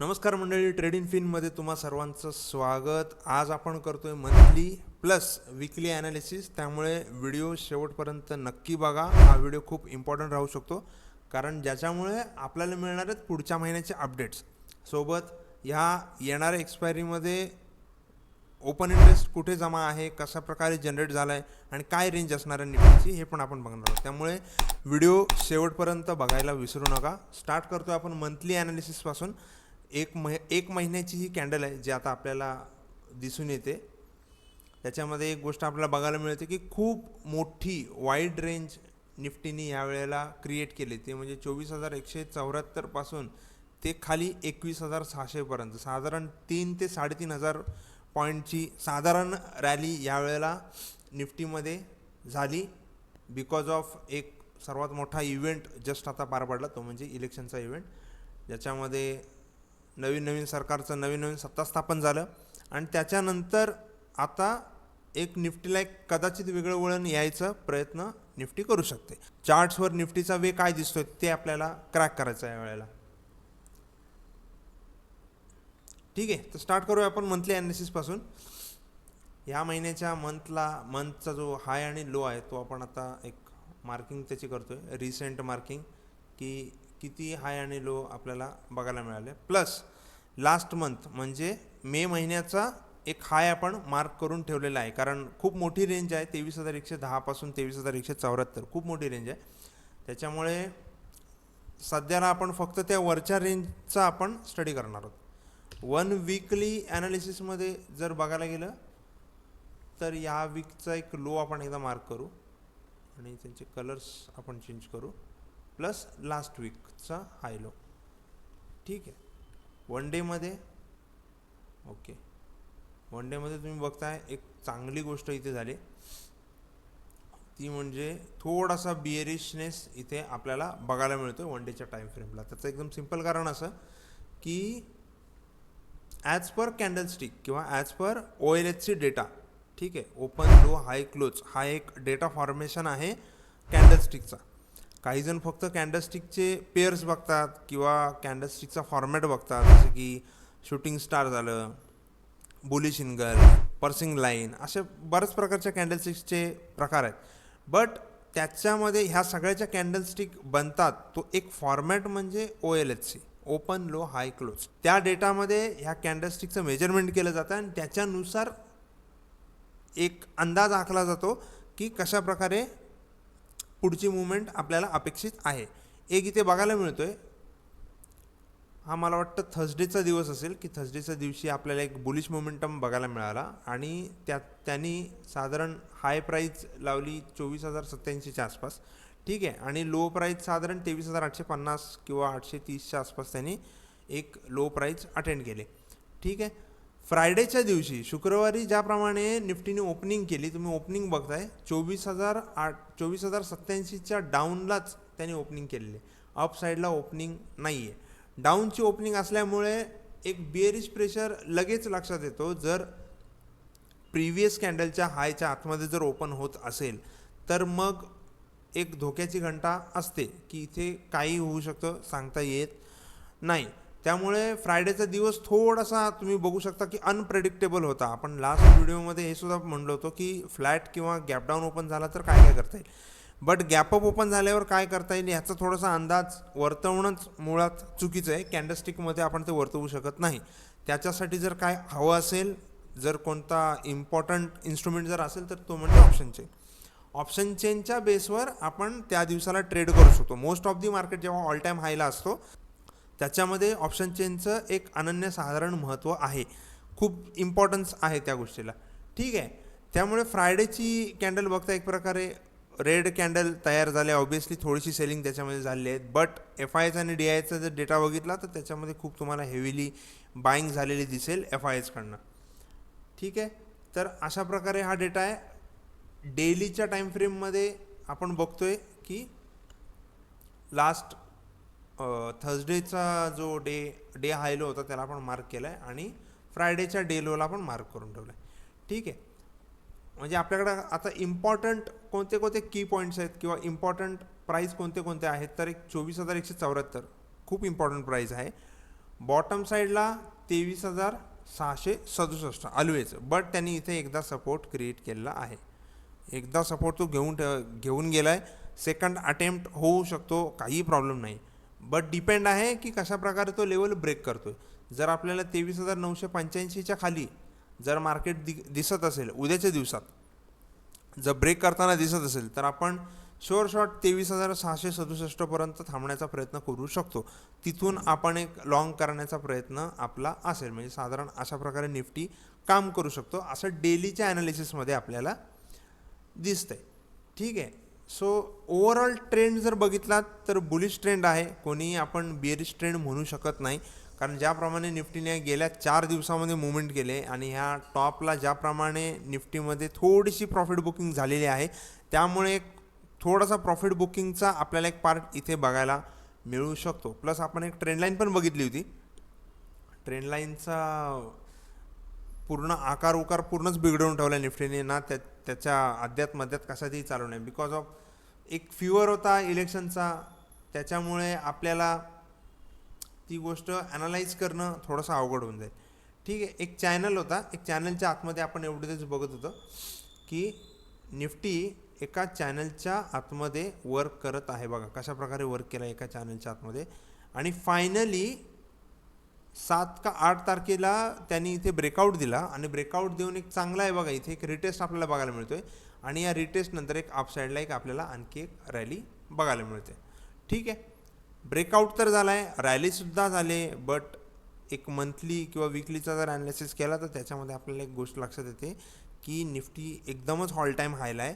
नमस्कार मंडळी ट्रेडिंग फिनमध्ये तुम्हा सर्वांचं स्वागत. आज आपण करतोय मंथली प्लस विकली ॲनालिसिस त्यामुळे व्हिडिओ शेवटपर्यंत नक्की बघा. हा व्हिडिओ खूप इम्पॉर्टंट राहू शकतो. कारण ज्याच्यामुळे आपल्याला मिळणार आहेत पुढच्या महिन्याचे अपडेट्स सोबत ह्या येणाऱ्या एक्सपायरीमध्ये ओपन इंटरेस्ट कुठे जमा आहे कशा प्रकारे जनरेट झाला आहे आणि काय रेंज असणार आहे निफ्टीची हे पण आपण बघणार आहोत. त्यामुळे व्हिडिओ शेवटपर्यंत बघायला विसरू नका. स्टार्ट करतो आपण मंथली ॲनालिसिसपासून एक मह एक महिन्याची ही कॅन्डल आहे जी आता आपल्याला दिसून येते. त्याच्यामध्ये एक गोष्ट आपल्याला बघायला मिळते की खूप मोठी वाईड रेंज निफ्टीने यावेळेला क्रिएट केली. ते म्हणजे चोवीस हजार एकशे चौऱ्याहत्तरपासून ते खाली एकवीस हजार सहाशेपर्यंत. साधारण तीन ते साडेतीन हजार पॉईंटची साधारण रॅली यावेळेला निफ्टीमध्ये झाली. बिकॉज ऑफ एक सर्वात मोठा इव्हेंट जस्ट आता पार पडला तो म्हणजे इलेक्शनचा इव्हेंट ज्याच्यामध्ये नवीन नवीन सरकारचं नवीन नवीन सत्ता स्थापन झालं. आणि त्याच्यानंतर आता एक निफ्टीला एक कदाचित वेगळं वळण यायचं प्रयत्न निफ्टी करू शकते. चार्ट्सवर निफ्टीचा वे काय दिसतोय ते आपल्याला क्रॅक करायचं आहे यावेळेला. ठीक आहे तर स्टार्ट करूया आपण मंथली ॲनालिसिसपासून या महिन्याच्या मंथला मंथचा जो हाय आणि लो आहे तो आपण आता एक मार्किंग त्याची करतोय रिसेंट मार्किंग की किती हाय आणि लो आपल्याला बघायला मिळाले. प्लस लास्ट मंथ म्हणजे मे महिन्याचा एक हाय आपण मार्क करून ठेवलेला आहे. कारण खूप मोठी रेंज आहे तेवीस हजार एकशे दहापासून तेवीस हजार एकशे चौऱ्याहत्तर. खूप मोठी रेंज आहे. त्याच्यामुळे सध्याला आपण फक्त त्या वरच्या रेंजचा आपण स्टडी करणार आहोत. वन वीकली ॲनालिसिसमध्ये जर बघायला गेलं तर या वीकचा एक लो आपण एकदा मार्क करू. आणि त्यांचे कलर्स आपण चेंज करू. प्लस लास्ट वीकचा हाय लो ठीक आहे? वन डेमध्ये ओके वन डेमध्ये तुम्ही बघताय एक चांगली गोष्ट इथे झाली. ती म्हणजे थोडासा बिअरिशनेस इथे आपल्याला बघायला मिळतो वन डेच्या टाईम फ्रेमला त्याचं एकदम सिंपल कारण असं की ॲज पर कॅन्डलस्टिक किंवा as per O L H C data ठीक आहे? ओपन लो हाय क्लोज हा एक डेटा फॉर्मेशन आहे कॅन्डलस्टिकचा काहीजण फक्त कॅन्डलस्टिकचे पेअर्स बघतात किंवा कॅन्डलस्टिकचा फॉर्मॅट बघतात जसं की शूटिंग स्टार झालं बुली शिंगल पर्सिंग लाईन असे बऱ्याच प्रकारच्या कॅन्डलस्टिक्सचे प्रकार आहेत. बट त्याच्यामध्ये ह्या सगळ्याच्या कॅन्डलस्टिक बनतात तो एक फॉर्मॅट म्हणजे O L H C open low high close त्या डेटामध्ये ह्या कॅन्डलस्टिकचं मेजरमेंट केलं जातं आणि त्याच्यानुसार एक अंदाज आखला जातो की कशा प्रकारे पुढची मुवमेंट आपल्याला अपेक्षित आहे. एक इथे बघायला मिळतो आहे हा मला वाटतं थर्सडेचा दिवस असेल की थर्सडेच्या दिवशी आपल्याला एक बुलिश मोमेंटम बघायला मिळाला आणि त्या त्यांनी साधारण हाय प्राईज लावली चोवीस हजार सत्याऐंशीच्या आसपास. ठीक आहे. आणि लो प्राईज साधारण तेवीस हजार आठशे पन्नास किंवा आठशे तीसच्या आसपास त्यांनी एक लो प्राईज अटेंड केले. ठीक आहे. फ्रायडेच्या दिवशी शुक्रवारी ज्याप्रमाणे निफ्टीने ओपनिंग केली तुम्ही ओपनिंग बघताय चोवीस हजार आठ चोवीस हजार सत्याऐंशीच्या डाऊनलाच त्यांनी ओपनिंग केलेली. अप साईडला ओपनिंग नाही आहे डाऊनची ओपनिंग असल्यामुळे एक बिअरिश प्रेशर लगेच लक्षात येतो. जर प्रिव्हियस कॅन्डलच्या हायच्या आतमध्ये जर ओपन होत असेल तर मग एक धोक्याची घंटा असते की इथे काही होऊ शकतं सांगता येत नाही. त्यामुळे फ्रायडेचा दिवस थोडासा तुम्ही बघू शकता की अनप्रेडिक्टेबल होता. आपण लास्ट व्हिडिओमध्ये हे सुद्धा म्हणलो होतो की फ्लॅट किंवा गॅपडाऊन ओपन झाला तर काय काय करता येईल? बट गॅपअप ओपन झाल्यावर काय करता येईल ह्याचा थोडासा अंदाज वर्तवणंच मुळात चुकीचं आहे. कॅन्डलस्टिकमध्ये आपण ते वर्तवू शकत नाही. त्याच्यासाठी जर काय हवं असेल जर कोणता इम्पॉर्टंट इन्स्ट्रुमेंट जर असेल तर तो म्हणजे ऑप्शन चेन ऑप्शन चेनच्या बेसवर आपण त्या दिवसाला ट्रेड करू शकतो. मोस्ट ऑफ दी मार्केट जेव्हा ऑल टाईम हायला असतो त्याच्यामध्ये ऑप्शन चेनचं एक अनन्यसाधारण महत्त्व आहे. खूप इम्पॉर्टन्स आहे त्या गोष्टीला. ठीक आहे? त्यामुळे फ्रायडेची कॅन्डल बघता एक प्रकारे रेड कॅन्डल तयार झाले. ऑब्वियसली थोडीशी सेलिंग त्याच्यामध्ये झाली आहेत बट एफ आय एच आणि डी आयचा जर डेटा बघितला तर त्याच्यामध्ये खूप तुम्हाला हेवीली बाईंग झालेली दिसेल एफ आय एचकडनं ठीक आहे? तर अशा प्रकारे हा डेटा आहे. डेलीच्या टाईमफ्रेममध्ये आपण बघतोय की लास्ट थर्सडेचा जो डे डे हायलो होता त्याला आपण मार्क केला आहे आणि फ्रायडेच्या डे लोला आपण मार्क करून ठेवला आहे ठीक आहे? म्हणजे आपल्याकडं आता इम्पॉर्टंट कोणते कोणते की पॉईंट्स आहेत किंवा इम्पॉर्टंट प्राईस कोणते कोणते आहेत तर एक चोवीस हजार एकशे चौऱ्याहत्तर. खूप इम्पॉर्टंट प्राईस आहे. बॉटम साईडला तेवीस हजार सहाशे सदुसष्ट ऑलवेज बट त्यांनी इथे एकदा सपोर्ट क्रिएट केलेला आहे. एकदा सपोर्ट तो घेऊन ठेव घेऊन गेला आहे सेकंड अटेम्प्ट होऊ शकतो काही प्रॉब्लेम नाही. बट डिपेंड आहे की कशा प्रकारे तो लेवल ब्रेक करतो आहे जर आपल्याला तेवीस हजार नऊशे पंच्याऐंशीच्या खाली जर मार्केट दि दिसत असेल उद्याच्या दिवसात जर ब्रेक करताना दिसत असेल तर आपण शोअर शॉर्ट तेवीस हजार सहाशे सदुसष्टपर्यंत थांबण्याचा प्रयत्न करू शकतो. तिथून आपण एक लॉंग करण्याचा प्रयत्न आपला असेल. म्हणजे साधारण अशा प्रकारे निफ्टी काम करू शकतो. असं डेलीच्या ॲनालिसिसमध्ये आपल्याला दिसतंय. ठीक आहे? सो ओवरऑल ट्रेंड जर बघितलात तर बुलिश ट्रेंड आहे. कोणीही आपण बिअरिश ट्रेंड म्हणू शकत नाही. कारण ज्याप्रमाणे निफ्टीने गेल्या चार दिवसामध्ये मुवमेंट केले आणि ह्या टॉपला ज्याप्रमाणे निफ्टीमध्ये थोडीशी प्रॉफिट बुकिंग झालेली आहे त्यामुळे एक थोडासा प्रॉफिट बुकिंगचा आपल्याला एक पार्ट इथे बघायला मिळू शकतो. प्लस आपण एक ट्रेंडलाईन पण बघितली होती. ट्रेंडलाईनचा पूर्ण आकार उकार पूर्णच बिघडवून ठेवला निफ्टीने. ना त्या त्याच्या अध्यात मध्यात कशातही चालू नाही. बिकॉज ऑफ एक फिवर होता इलेक्शनचा त्याच्यामुळे आपल्याला ती गोष्ट ॲनालाइज करणं थोडंसं अवघड होऊन जाईल. ठीक आहे एक चॅनल होता. एक चॅनलच्या आतमध्ये आपण एवढंच बघत होतो की निफ्टी एका चॅनलच्या आतमध्ये वर्क करत आहे बघा. कशाप्रकारे वर्क केला एका चॅनलच्या आतमध्ये? आणि फायनली सात का आठ तारखेला त्यांनी इथे ब्रेकआउट दिला आणि ब्रेकआउट देऊन एक चांगला आहे बघा इथे एक रिटेस्ट आपल्याला बघायला मिळतोय. आणि या रिटेस्टनंतर एक अपसाईडला एक आपल्याला आणखी एक रॅली बघायला मिळते ठीक आहे? ब्रेकआउट तर झाला आहे रॅलीसुद्धा झाले बट एक मंथली किंवा विकलीचा जर ॲनालिसिस केला तर त्याच्यामध्ये आपल्याला एक गोष्ट लक्षात येते की निफ्टी एकदमच हॉल टाईम हायला आहे.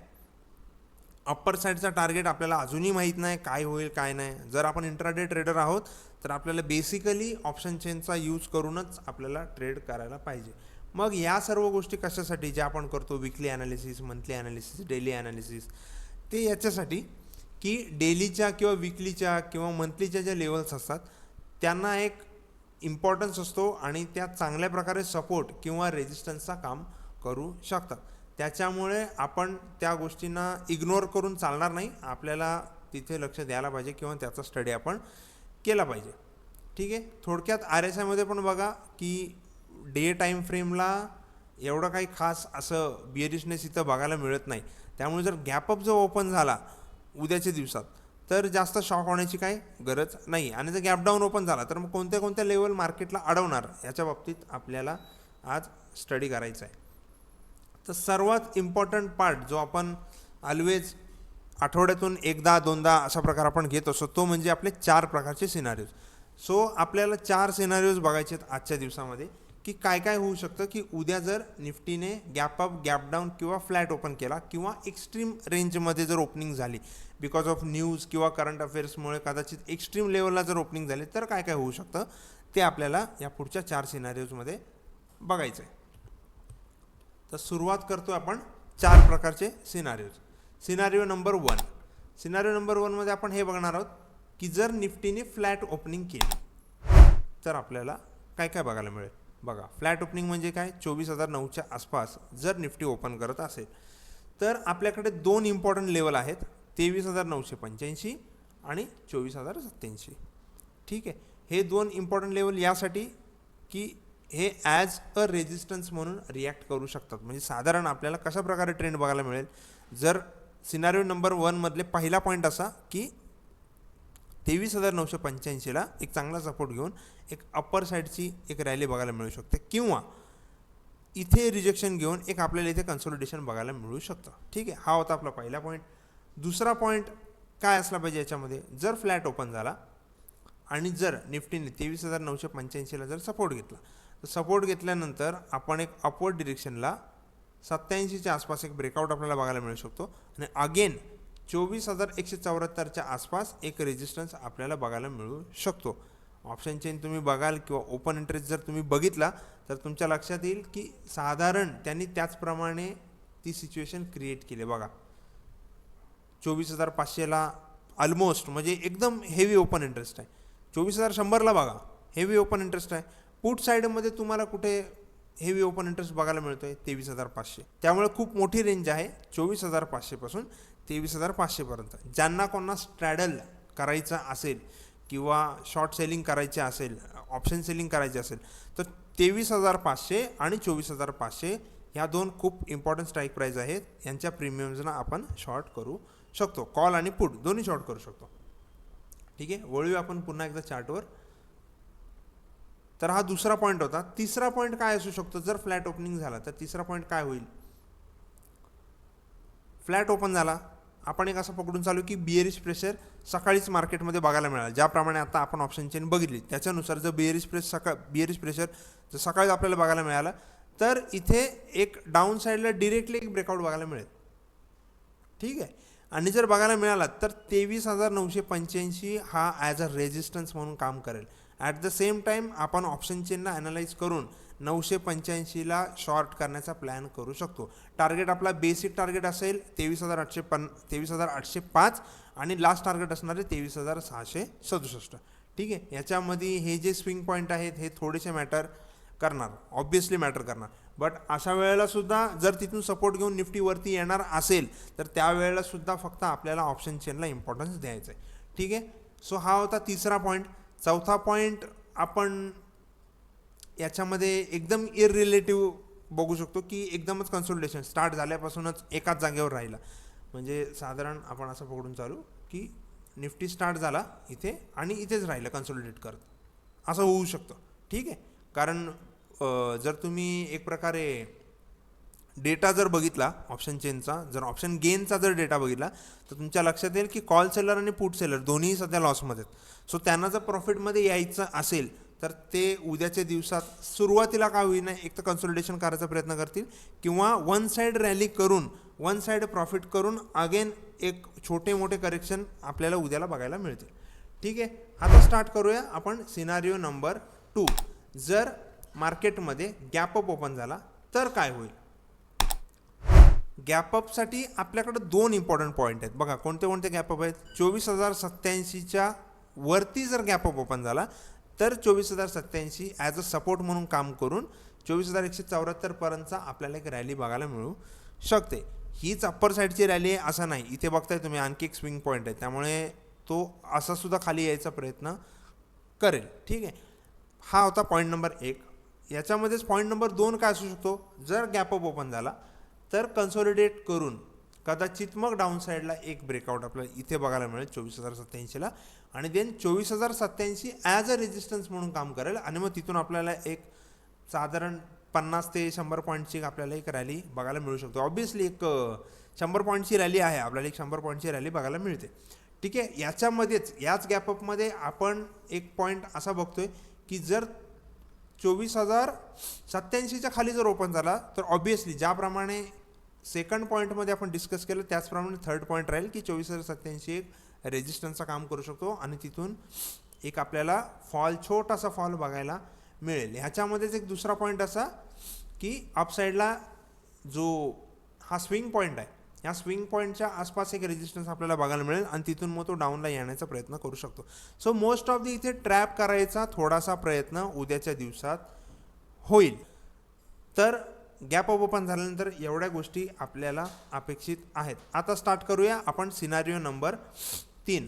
अप्पर साईडचा टार्गेट आपल्याला अजूनही माहीत नाही काय होईल काय नाही. जर आपण इंट्राडे ट्रेडर आहोत तर आपल्याला बेसिकली ऑप्शन चेनचा यूज करूनच आपल्याला ट्रेड करायला पाहिजे. मग या सर्व गोष्टी कशासाठी ज्या आपण करतो? Weekly analysis monthly analysis daily analysis ते याच्यासाठी की डेलीच्या किंवा विकलीच्या किंवा मंथलीच्या ज्या लेवल्स असतात त्यांना एक इम्पॉर्टन्स असतो आणि त्या चांगल्या प्रकारे सपोर्ट किंवा रेजिस्टन्सचा काम करू शकतात. त्याच्यामुळे आपण त्या गोष्टींना इग्नोर करून चालणार नाही. आपल्याला तिथे लक्ष द्यायला पाहिजे किंवा त्याचा स्टडी आपण केला पाहिजे. ठीक आहे? थोडक्यात आर एस आयमध्ये पण बघा की डे टाईम फ्रेमला एवढं काही खास असं बिअरिशनेस इथं बघायला मिळत नाही. त्यामुळे जर गॅपअप जो ओपन झाला उद्याच्या दिवसात तर जास्त शॉक होण्याची काही गरज नाही. आणि जर गॅपडाऊन ओपन झाला तर मग कोणत्या कोणत्या लेवल मार्केटला अडवणार याच्या बाबतीत आपल्याला आज स्टडी करायचा आहे तर सर्वात इम्पॉर्टंट पार्ट जो आपण ऑलवेज आठवड्यातून एकदा दोनदा असा प्रकार आपण घेत असतो तो म्हणजे आपले चार प्रकारचे सिनारिओज सो आपल्याला चार सिनारिओज बघायचे आहेत आजच्या दिवसामध्ये की काय काय होऊ शकतं की उद्या जर निफ्टीने गॅप अप गॅप डाऊन किंवा फ्लॅट ओपन केला किंवा एक्स्ट्रीम रेंजमध्ये जर ओपनिंग झाली बिकॉज ऑफ न्यूज किंवा करंट अफेअर्समुळे कदाचित एक्स्ट्रीम लेवलला जर ओपनिंग झाली तर काय काय होऊ शकतं ते आपल्याला या पुढच्या चार सिनारिओजमध्ये बघायचं आहे तर सुरुवात करतो आपण चार प्रकारचे scenarios scenario number one scenario number वनमध्ये आपण हे बघणार आहोत की जर निफ्टीने फ्लॅट ओपनिंग केली तर आपल्याला काय काय बघायला मिळेल? बघा फ्लॅट ओपनिंग म्हणजे काय? चोवीस हजार नऊच्या आसपास जर निफ्टी ओपन करत असेल तर आपल्याकडे दोन इम्पॉर्टंट लेवल आहेत. तेवीस हजार नऊशे पंच्याऐंशी आणि चोवीस हजार सत्त्याऐंशी. ठीक आहे? हे दोन इम्पॉर्टंट लेवल यासाठी की हे ॲज अ रेजिस्टन्स म्हणून रिॲक्ट करू शकतात. म्हणजे साधारण आपल्याला कशा प्रकारे ट्रेंड बघायला मिळेल? जर सिनारिओ नंबर वनमधले पहिला पॉईंट असा की तेवीस हजार नऊशे पंच्याऐंशीला एक चांगला सपोर्ट घेऊन एक अप्पर साईडची एक रॅली बघायला मिळू शकते. किंवा इथे रिजेक्शन घेऊन एक आपल्याला इथे कन्सोलिडेशन बघायला मिळू शकतं. ठीक आहे? हा होता आपला पहिला पॉईंट दुसरा पॉईंट काय असला पाहिजे याच्यामध्ये? जर फ्लॅट ओपन झाला आणि जर निफ्टीने तेवीस हजार नऊशे पंच्याऐंशीला जर सपोर्ट घेतला सपोर्ट घेतल्यानंतर आपण एक अपवर्ड डिरेक्शनला सत्याऐंशीच्या आसपास एक ब्रेकआउट आपल्याला बघायला मिळू शकतो. आणि अगेन चोवीस हजार एकशे चौऱ्याहत्तरच्या आसपास एक रेजिस्टन्स आपल्याला बघायला मिळू शकतो. ऑप्शन चेन तुम्ही बघाल किंवा ओपन इंटरेस्ट जर तुम्ही बघितला तर तुमच्या लक्षात येईल की साधारण त्यांनी त्याचप्रमाणे ती सिच्युएशन क्रिएट केली. बघा. चोवीस हजार पाचशेला ऑलमोस्ट म्हणजे एकदम हेवी ओपन इंटरेस्ट आहे. चोवीस हजार शंभरला बघा. हेवी ओपन इंटरेस्ट आहे. पुट साईडमध्ये तुम्हाला कुठे हेवी ओपन इंटरेस्ट बघायला मिळतो आहे तेवीस हजार पाचशे. त्यामुळे खूप मोठी रेंज आहे चोवीस हजार पाचशेपासून तेवीस हजार पाचशेपर्यंत ज्यांना कोणा स्ट्रॅडल करायचं असेल किंवा शॉर्ट सेलिंग करायचे असेल ऑप्शन सेलिंग करायची असेल तर तेवीस हजार पाचशे आणि चोवीस हजार पाचशे ह्या दोन खूप इम्पॉर्टंट स्ट्राईक प्राईज आहेत. यांच्या प्रीमियम्सना आपण शॉर्ट करू शकतो. कॉल आणि पुट दोन्ही शॉर्ट करू शकतो. ठीक आहे? वळूया आपण पुन्हा एकदा चार्टवर तर हा दुसरा पॉईंट होता. तिसरा पॉईंट काय असू शकतो? जर फ्लॅट ओपनिंग झाला तर तिसरा पॉईंट काय होईल? फ्लॅट ओपन झाला. आपण एक असं पकडून चालू की बिअरिश प्रेशर सकाळीच मार्केटमध्ये बघायला मिळालं. ज्याप्रमाणे आता आपण ऑप्शन चेन बघितली त्याच्यानुसार जर बिअरिश प्रेस सकाळ बिअरिश प्रेशर जर सकाळीच आपल्याला बघायला मिळालं तर इथे एक डाऊन साईडला डिरेक्टली एक ब्रेकआउट बघायला मिळेल. ठीक आहे? आणि जर बघायला मिळाला तर तेवीस हजार नऊशे पंच्याऐंशी हा ॲज अ रेजिस्टन्स म्हणून काम करेल. ॲट द सेम टाईम आपण ऑप्शन चेनला ॲनालाइज करून नऊशे पंच्याऐंशीला शॉर्ट करण्याचा प्लॅन करू शकतो. टार्गेट आपला बेसिक टार्गेट असेल तेवीस हजार आठशे पन तेवीस हजार आठशे पाच आणि लास्ट टार्गेट असणार आहे तेवीस हजार सहाशे सदुसष्ट. ठीक आहे? याच्यामध्ये हे जे स्विंग पॉईंट आहेत हे थोडेसे मॅटर करणार. ऑब्विसली मॅटर करणार. बट अशा वेळेला सुद्धा जर तिथून सपोर्ट घेऊन निफ्टीवरती येणार असेल तर त्यावेळेला सुद्धा फक्त आपल्याला ऑप्शन चेनला इम्पॉर्टन्स द्यायचं आहे ठीक आहे? सो हा होता तिसरा पॉईंट चौथा पॉईंट आपण याच्यामध्ये एकदम इररिलेटिव्ह बघू शकतो की एकदमच कन्सल्टेशन स्टार्ट झाल्यापासूनच एकाच जागेवर राहिला. म्हणजे साधारण आपण असं पकडून चालू की निफ्टी स्टार्ट झाला इथे आणि इथेच राहिलं कन्सोलिडेट करत. असं होऊ शकतं. ठीक आहे? कारण जर तुम्ही एक प्रकारे डेटा जर बघितला ऑप्शन चेनचा जर ऑप्शन गेनचा जर डेटा बघितला तर तुमच्या लक्षात येईल की कॉल सेलर आणि पुट सेलर दोन्ही सध्या लॉसमध्ये आहेत. सो त्यांना जर प्रॉफिटमध्ये यायचं असेल तर ते उद्याच्या दिवसात सुरुवातीला का होईना एक तर कन्सल्टेशन करायचा प्रयत्न करतील किंवा वन साईड रॅली करून वन साईड प्रॉफिट करून अगेन एक छोटे मोठे करेक्शन आपल्याला उद्याला बघायला मिळतील. ठीक आहे? आता स्टार्ट करूया आपण सिनारिओ नंबर टू जर मार्केटमध्ये गॅपअप ओपन झाला तर काय होईल? गॅपअपसाठी आपल्याकडं दोन इम्पॉर्टंट पॉईंट आहेत. बघा कोणते कोणते गॅपअप आहेत? चोवीस हजार सत्त्याऐंशीच्या वरती जर गॅपअप ओपन झाला तर चोवीस हजार सत्त्याऐंशी ॲज अ सपोर्ट म्हणून काम करून चोवीस हजार एकशे चौऱ्याहत्तरपर्यंतचा आपल्याला एक रॅली बघायला मिळू शकते. हीच अप्पर साईडची रॅली आहे असं नाही. इथे बघताय तुम्ही आणखी एक स्विंग पॉईंट आहे. त्यामुळे तो असा सुद्धा खाली यायचा प्रयत्न करेल. ठीक आहे? हा होता पॉईंट नंबर एक. याच्यामध्येच पॉईंट नंबर दोन काय असू शकतो? जर गॅपअप ओपन झाला तर कन्सॉलिडेट करून कदाचित मग डाऊनसाईडला एक ब्रेकआउट आपल्याला इथे बघायला मिळेल चोवीस हजार सत्त्याऐंशीला. आणि देन चोवीस हजार सत्त्याऐंशी ॲज अ रेजिस्टन्स म्हणून काम करेल आणि मग तिथून आपल्याला एक साधारण पन्नास ते शंभर पॉईंटची आपल्याला एक रॅली बघायला मिळू शकतो. ऑब्विसली एक शंभर पॉईंटची रॅली आहे. आपल्याला एक शंभर पॉईंटची रॅली बघायला मिळते. ठीक आहे? याच्यामध्येच याच गॅपअपमध्ये आपण एक पॉईंट असा बघतोय की जर चोवीस हजार सत्याऐंशीच्या खाली जर ओपन झाला तर ऑब्विसली ज्याप्रमाणे सेकंड पॉईंटमध्ये आपण डिस्कस केलं त्याचप्रमाणे थर्ड पॉईंट राहील की चोवीस हजार सत्याऐंशी एक रेजिस्टन्सचं काम करू शकतो आणि तिथून एक आपल्याला फॉल छोटासा फॉल बघायला मिळेल. ह्याच्यामध्येच एक दुसरा पॉईंट असा की अपसाईडला जो हा स्विंग पॉईंट आहे या स्विंग पॉईंटच्या आसपास एक रेजिस्टन्स आपल्याला बघायला मिळेल आणि तिथून मग तो डाऊनला येण्याचा प्रयत्न करू शकतो. सो मोस्ट ऑफ दी इथे ट्रॅप करायचा थोडासा प्रयत्न उद्याच्या दिवसात होईल. तर गॅप ऑफ ओपन झाल्यानंतर एवढ्या गोष्टी आपल्याला अपेक्षित आहेत. आता स्टार्ट करूया आपण सिनारिओ नंबर तीन.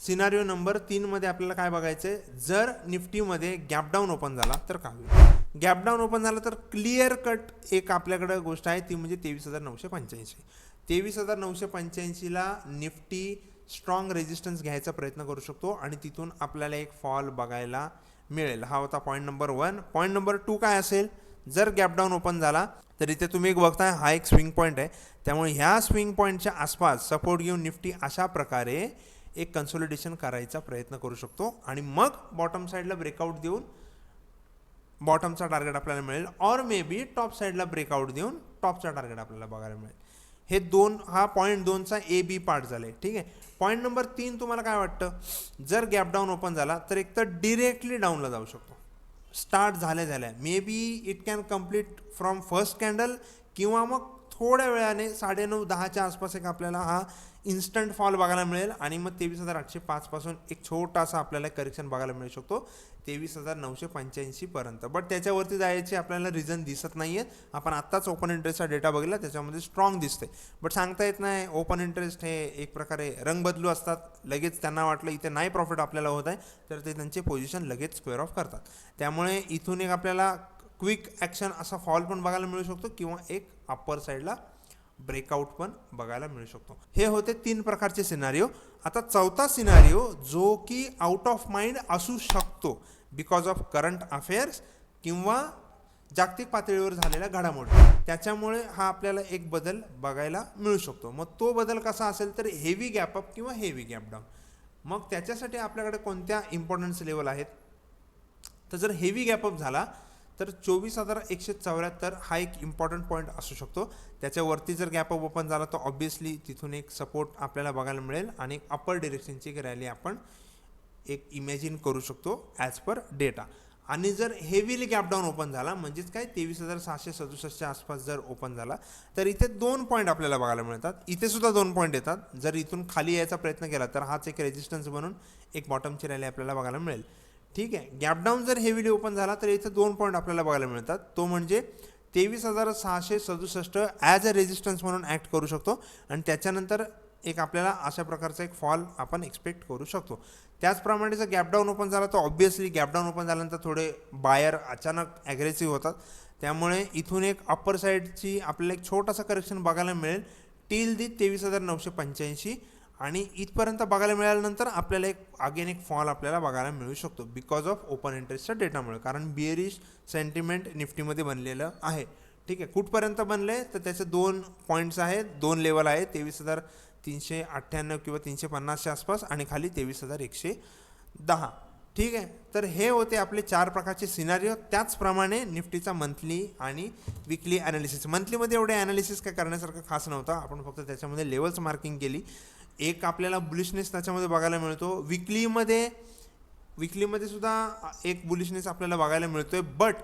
सिनारिओ नंबर तीनमध्ये आपल्याला काय बघायचं आहे जर निफ्टीमध्ये गॅप डाऊन ओपन झाला तर काय होईल? गॅप डाऊन ओपन झाला तर क्लिअर कट एक आपल्याकडे गोष्ट आहे ती म्हणजे तेवीस हजार नऊशे पंच्याऐंशी. तेवीस हजार नऊशे पंच्याऐंशीला निफ्टी स्ट्रॉंग रेजिस्टन्स घ्यायचा प्रयत्न करू शकतो आणि तिथून आपल्याला एक फॉल बघायला मिळेल. हा होता point number one point number two काय असेल? जर गॅप डाऊन ओपन झाला तर इथे तुम्ही एक बघताय हा एक स्विंग पॉईंट आहे. त्यामुळे ह्या स्विंग पॉईंटच्या आसपास सपोर्ट घेऊन निफ्टी अशा प्रकारे एक कन्सोलिडेशन करायचा प्रयत्न करू शकतो. आणि मग बॉटम साईडला ब्रेकआउट देऊन बॉटमचा टार्गेट आपल्याला मिळेल. ऑर मे बी टॉप साईडला ब्रेकआउट देऊन टॉपचा टार्गेट आपल्याला बघायला मिळेल. हे दोन हा पॉईंट दोनचा ए बी पार्ट झाला. आहे ठीक आहे? पॉईंट नंबर तीन तुम्हाला काय वाटतं? जर गॅप डाऊन ओपन झाला तर एक तर डिरेक्टली डाऊनला जाऊ शकतो. स्टार्ट झाल्या झाल्या. Maybe it can complete from first candle किंवा मग थोड्या वेळाने साडेनऊ दहाच्या आसपास एक आपल्याला हा इन्स्टंट फॉल बघायला मिळेल आणि मग तेवीस हजार आठशे पाचपासून एक छोटासा आपल्याला करेक्शन बघायला मिळू शकतो. तेवीस हजार नऊशे पंच्याऐंशीपर्यंत बट त्याच्यावरती जायचे आपल्याला रिझन दिसत नाही आहेत आपण आत्ताच ओपन इंटरेस्टचा डेटा बघितला त्याच्यामध्ये स्ट्रॉंग दिसते बट सांगता येत नाही ओपन इंटरेस्ट हे एक प्रकारे रंग बदलू असतात. लगेच त्यांना वाटलं इथे नाही प्रॉफिट आपल्याला होत आहे तर ते त्यांचे पोझिशन लगेच स्क्वेअर ऑफ करतात. त्यामुळे इथून एक आपल्याला क्विक ॲक्शन असा फॉल पण बघायला मिळू शकतो किंवा एक अप्पर साईडला ब्रेकआउट पण बघायला मिळू शकतो. हे होते तीन प्रकारचे सिनारिओ आता चौथा सिनारिओ जो की आउट ऑफ माइंड असू शकतो बिकॉज ऑफ करंट अफेअर्स किंवा जागतिक पातळीवर झालेल्या घडामोडी. त्याच्यामुळे हा आपल्याला एक बदल बघायला मिळू शकतो. मग तो बदल कसा असेल तर हेवी गॅप अप किंवा हेवी गॅप डाऊन मग त्याच्यासाठी आपल्याकडे कोणत्या इम्पॉर्टन्स लेवल आहेत? तर जर हेवी गॅपअप झाला तर चोवीस हजार एकशे चौऱ्याहत्तर हा एक इम्पॉर्टंट पॉईंट असू शकतो. त्याच्यावरती जर गॅपअप ओपन झाला तर ऑब्व्हियसली तिथून एक सपोर्ट आपल्याला बघायला मिळेल आणि एक अप्पर डिरेक्शनची एक रॅली आपण एक इमॅजिन करू शकतो ॲज पर डेटा आणि जर हेवीली गॅपडाऊन ओपन झाला म्हणजेच काय? तेवीस हजार सहाशे सदुसष्टच्या आसपास जर ओपन झाला तर इथे दोन पॉईंट आपल्याला बघायला मिळतात. इथे सुद्धा दोन पॉईंट येतात. जर इथून खाली यायचा प्रयत्न केला तर हाच एक रेजिस्टन्स बनून एक बॉटमची रॅली आपल्याला बघायला मिळेल. ठीक आहे. गॅपडाऊन जर हेविली ओपन झाला तर इथे दोन पॉईंट आपल्याला बघायला मिळतात. तो म्हणजे तेवीस हजार सहाशे सदुसष्ट ॲज अ रेजिस्टन्स म्हणून ॲक्ट करू शकतो. आणि त्याच्यानंतर एक आपल्याला अशा प्रकारचा एक फॉल आपण एक्सपेक्ट करू शकतो. त्याचप्रमाणे जर गॅपडाऊन ओपन झाला तर ऑब्व्हियसली गॅपडाऊन ओपन झाल्यानंतर थोडे बायर अचानक ॲग्रेसिव्ह होतात. त्यामुळे इथून एक अप्पर साईडची आपल्याला एक छोटासा करेक्शन बघायला मिळेल. टील दी तेवीस हजार नऊशे पंच्याऐंशी. आणि इथपर्यंत बघायला मिळाल्यानंतर आपल्याला एक अगेन एक फॉल आपल्याला बघायला मिळू शकतो बिकॉज ऑफ ओपन इंटरेस्टच्या डेटामुळे कारण बिअरिश सेंटिमेंट निफ्टीमध्ये बनलेलं आहे. ठीक आहे कुठपर्यंत बनले तर त्याचे दोन पॉईंट्स आहेत दोन लेवल आहे तेवीस हजार तीनशे अठ्ठ्याण्णव किंवा तीनशे पन्नासच्या आसपास आणि खाली तेवीस हजार एकशे दहा. ठीक आहे तर हे होते आपले चार प्रकारचे सिनारिओ त्याचप्रमाणे निफ्टीचा मंथली आणि विकली ॲनालिसिस मंथलीमध्ये एवढे ॲनालिसिस काय करण्यासारखं खास नव्हतं. आपण फक्त त्याच्यामध्ये लेवल्स मार्किंग केली. एक आपल्याला बुलिशनेस त्याच्यामध्ये बघायला मिळतो. विकलीमध्ये विकलीमध्ये सुद्धा एक बुलिशनेस आपल्याला बघायला मिळतो आहे बट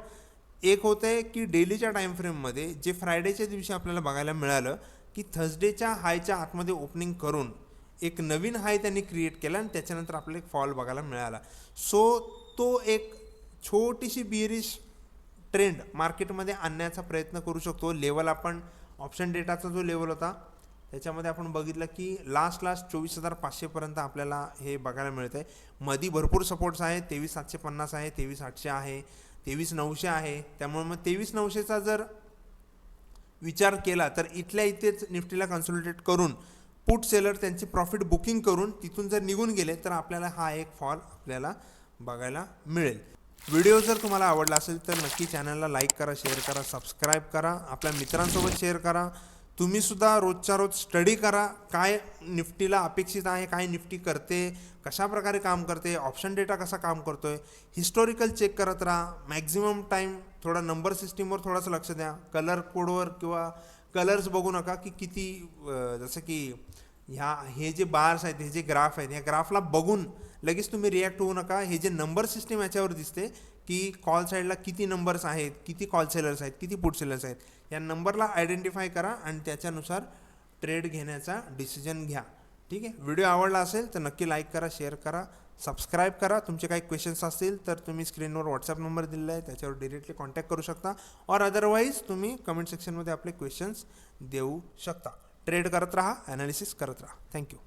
एक होतं आहे की डेलीच्या टाईम फ्रेममध्ये जे फ्रायडेच्या दिवशी आपल्याला बघायला मिळालं की थर्सडेच्या हायच्या आतमध्ये ओपनिंग करून एक नवीन हाय त्यांनी क्रिएट केला आणि त्याच्यानंतर आपल्याला एक फॉल बघायला मिळाला. सो तो एक छोटीशी बिअरिश ट्रेंड मार्केटमध्ये आणण्याचा प्रयत्न करू शकतो. लेवल आपण ऑप्शन डेटाचा जो लेवल होता त्याच्यामध्ये आपण बघितलं की लास्ट लास्ट चोवीस हजार पाचशेपर्यंत आपल्याला हे बघायला मिळतं आहे मधी भरपूर सपोर्ट्स आहे तेवीस सातशे पन्नास आहे तेवीस आठशे आहे तेवीस नऊशे आहे. त्यामुळे मग तेवीस नऊशेचा जर विचार केला तर इथल्या इथेच निफ्टीला कन्सल्टेट करून पुट सेलर त्यांची प्रॉफिट बुकिंग करून तिथून जर निघून गेले तर आपल्याला हा एक फॉल आपल्याला बघायला मिळेल. व्हिडिओ जर तुम्हाला आवडला असेल तर नक्की चॅनलला लाईक करा शेअर करा सबस्क्राईब करा. आपल्या मित्रांसोबत शेअर करा. तुम्ही सुद्धा रोजच्या रोज स्टडी करा. काय निफ्टीला अपेक्षित आहे काय निफ्टी करते कशा प्रकारे काम करते ऑप्शन डेटा कसा काम करतो आहे हिस्टॉरिकल चेक करत राहा. मॅक्झिमम टाईम थोडा नंबर सिस्टीमवर थोडंसं लक्ष द्या. कलर कोडवर किंवा कलर्स बघू नका की किती जसं की ह्या हे जे बार्स आहेत हे जे ग्राफ आहेत या ग्राफला बघून लगेच तुम्ही रिॲक्ट होऊ नका. हे जे नंबर सिस्टीम याच्यावर दिसते की कॉल साईडला किती नंबर्स आहेत किती कॉल सेलर्स आहेत किती पुट सेलर्स आहेत या नंबरला आयडेंटिफाय करा आणि त्याच्यानुसार ट्रेड घेण्याचा डिसिजन घ्या. ठीक आहे? व्हिडिओ आवडला असेल तर नक्की लाईक करा शेअर करा सबस्क्राईब करा. तुमचे काही क्वेश्चन्स असतील तर तुम्ही स्क्रीनवर व्हॉट्सअप नंबर दिलेला आहे त्याच्यावर डिरेक्टली कॉन्टॅक्ट करू शकता. और अदरवाईज तुम्ही कमेंट सेक्शनमध्ये आपले क्वेश्चन्स देऊ शकता. ट्रेड करत राहा ॲनालिसिस करत राहा. थँक्यू